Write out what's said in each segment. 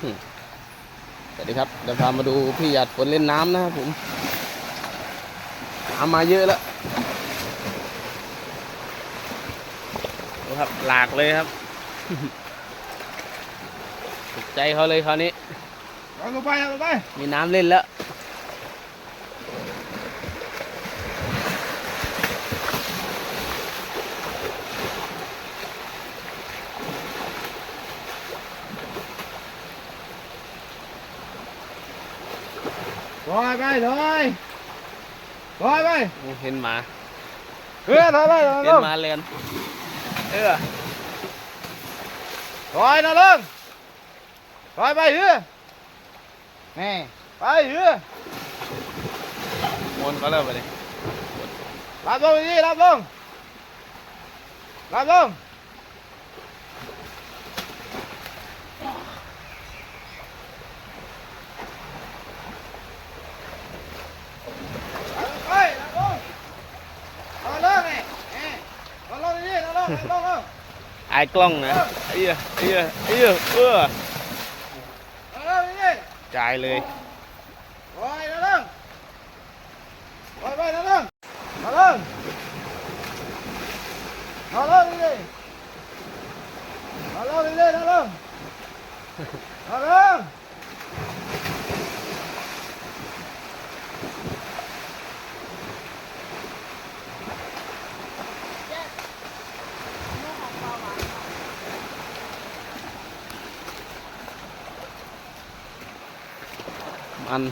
สวัสดีครับเดี๋ยวพามาดูพี่หยัดฝนเล่นน้ำนะครับผมน้ำมาเยอะแล้วดูครับหลากเลยครับถูกใจเขาเลยคราวนี้เอาลงไปเอาลงไปมีน้ำเล่นแล้ว ถอยไปถอยถอยไปเห็นหมาเฮ้ยถอยไปถอยเห็ลนงหมาเลียนเออถอยนะลงถอยไปเฮ้ยนี่ไปเฮ้ยมวนเขาเริ่มไปเลยรับลงดีรับลงรับลงไปรับลงเอาลงนี่นี่เอา ลงดีเอาลงเอาลงเอาไอ้กล้องนะไอ้เหี้ยไอ้เหี้ยไอ้เหี้ยเออ เอาลงดี จ่ายเลย โอ้ยนะลุงโอ้ยไปนะลุงนะลุงนะลุงดินะลุงดินะลุงนะลุง อัน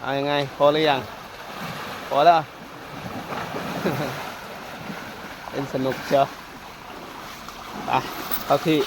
เอายังไง พอหรือยัง พอแล้วเป็นสนุกเชียวไปเข้าที่